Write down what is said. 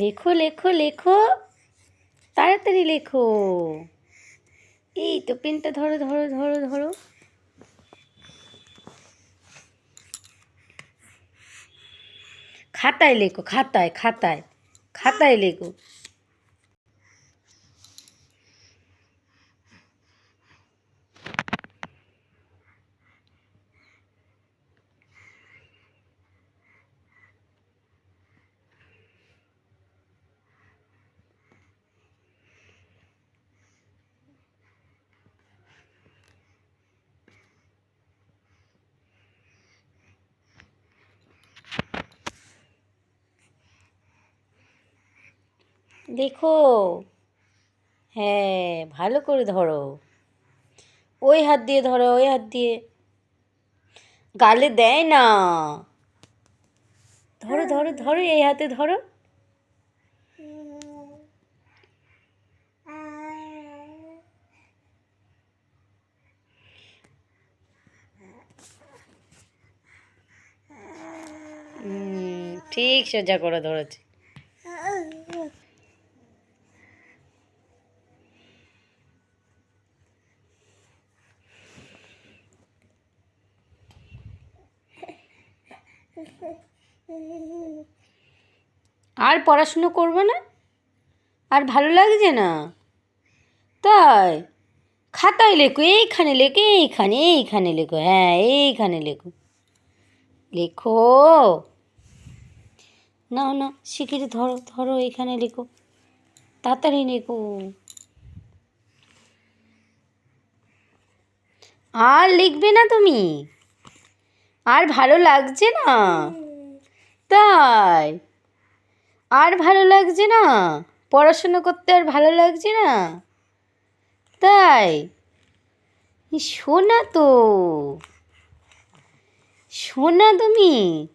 লেখো লেখো লেখো। তাড়াতাড়ি লেখো। এই তো পেনটা ধরো ধরো ধরো ধরো। খাতায় লেখো, খাতায় খাতায় খাতায় লেখো। দেখো। হ্যাঁ ভালো করে ধরো। ওই হাত দিয়ে ধরো, ওই হাত দিয়ে। গালে দেয় না। ধরো ধরো ধরো, এই হাতে ধরো। ঠিক সোজা করে ধরেছে। আর পড়াশুনো করবে না? আর ভালো লাগছে না? তাই? খাতায় লেখো, এইখানে লেখো, এইখানে এইখানে লেখো হ্যাঁ এইখানে লেখো। লেখো। না না শিখিরে ধরো ধরো, এইখানে লেখো। তাড়াতাড়ি লেখো। আর লিখবে না তুমি? আর ভালো লাগছে না? তাই? আর ভালো লাগছে না? পড়াশুনো করতে আর ভালো লাগছে না? তাই? শোনা তো। শোনা তুমি?